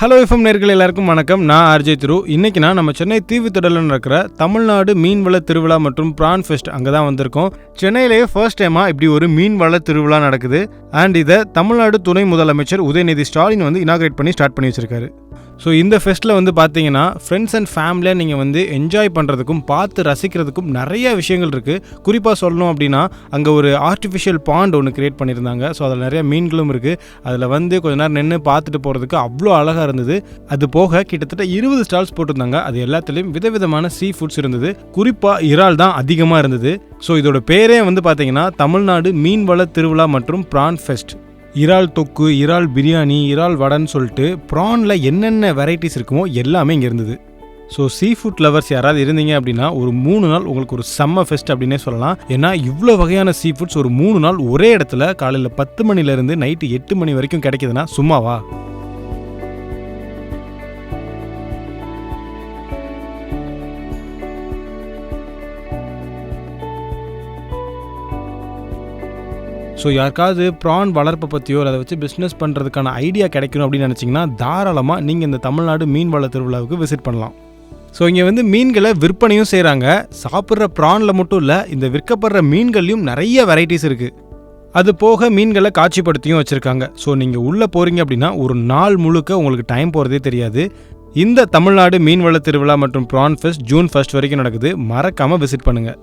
Hello FM நேர்கள் எல்லாருக்கும் வணக்கம். நான் ஆர்ஜே திரு இன்னைக்கு நான் நம்ம சென்னை தீவுத்திடலில் நடக்கிற தமிழ்நாடு மீன்வள திருவிழா மற்றும் பிரான் ஃபெஸ்ட் அங்கே தான் வந்திருக்கோம். சென்னையிலேயே ஃபர்ஸ்ட் டைமாக இப்படி ஒரு மீன்வள திருவிழா நடக்குது. அண்ட் இதை தமிழ்நாடு துணை முதலமைச்சர் உதயநிதி ஸ்டாலின் வந்து இனாகிரேட் பண்ணி ஸ்டார்ட் பண்ணி வச்சிருக்காரு. ஸோ இந்த ஃபெஸ்ட்டில் வந்து பார்த்தீங்கன்னா ஃப்ரெண்ட்ஸ் அண்ட் ஃபேமிலியாக நீங்கள் வந்து என்ஜாய் பண்ணுறதுக்கும் பார்த்து ரசிக்கிறதுக்கும் நிறைய விஷயங்கள் இருக்குது குறிப்பாக சொல்லணும் அப்படின்னா அங்கே ஒரு ஆர்டிஃபிஷியல் பாண்ட் ஒன்று கிரியேட் பண்ணியிருந்தாங்க. ஸோ அதில் நிறைய மீன்களும் இருக்குது அதில் வந்து கொஞ்ச நேரம் நின்று பார்த்துட்டு போகிறதுக்கு அவ்வளோ அழகாக இருந்தது. அது போக கிட்டத்தட்ட இருபது ஸ்டால்ஸ் போட்டிருந்தாங்க. அது எல்லாத்துலேயும் விதவிதமான சீ ஃபுட்ஸ் இருந்தது. குறிப்பாக இறால் தான் அதிகமாக இருந்தது. ஸோ இதோட பேரே வந்து பார்த்தீங்கன்னா தமிழ்நாடு மீன்வள திருவிழா மற்றும் பிரான் ஃபெஸ்ட் இறால் தொக்கு இறால் பிரியாணி இறால் வடைன்னு சொல்லிட்டு ப்ரானில் என்னென்ன வெரைட்டிஸ் இருக்குமோ எல்லாமே இங்கே இருந்தது. ஸோ சீ ஃபுட் லவர்ஸ் யாராவது இருந்தீங்க அப்படின்னா ஒரு மூணு நாள் உங்களுக்கு ஒரு செம்ம ஃபெஸ்ட் அப்படின்னே சொல்லலாம். ஏன்னா இவ்வளோ வகையான சீ ஃபுட்ஸ் ஒரு மூணு நாள் ஒரே இடத்துல காலையில் பத்து மணிலேருந்து நைட்டு எட்டு மணி வரைக்கும் கிடைக்குதுன்னா சும்மாவா? ஸோ யாருக்காவது ப்ரான் வளர்ப்பை பற்றியோ அதை வச்சு பிஸ்னஸ் பண்ணுறதுக்கான ஐடியா கிடைக்கணும் அப்படின்னு நினச்சிங்கன்னா தாராளமாக நீங்கள் இந்த தமிழ்நாடு மீன் வள திருவிழாவுக்கு விசிட் பண்ணலாம். ஸோ இங்கே வந்து மீன்களை விற்பனையும் செய்கிறாங்க சாப்பிட்ற ப்ரானில் மட்டும் இல்லை இந்த விற்கப்படுற மீன்கள்லையும் நிறைய வெரைட்டிஸ் இருக்குது அது போக மீன்களை காட்சிப்படுத்தியும் வச்சுருக்காங்க. ஸோ நீங்கள் உள்ளே போகிறீங்க அப்படின்னா ஒரு நாள் முழுக்க உங்களுக்கு டைம் போகிறதே தெரியாது. இந்த தமிழ்நாடு மீன்வள திருவிழா மற்றும் ப்ரான் ஃபெஸ்ட் ஜூன் ஃபர்ஸ்ட் வரைக்கும் நடக்குது. மறக்காமல் விசிட் பண்ணுங்கள்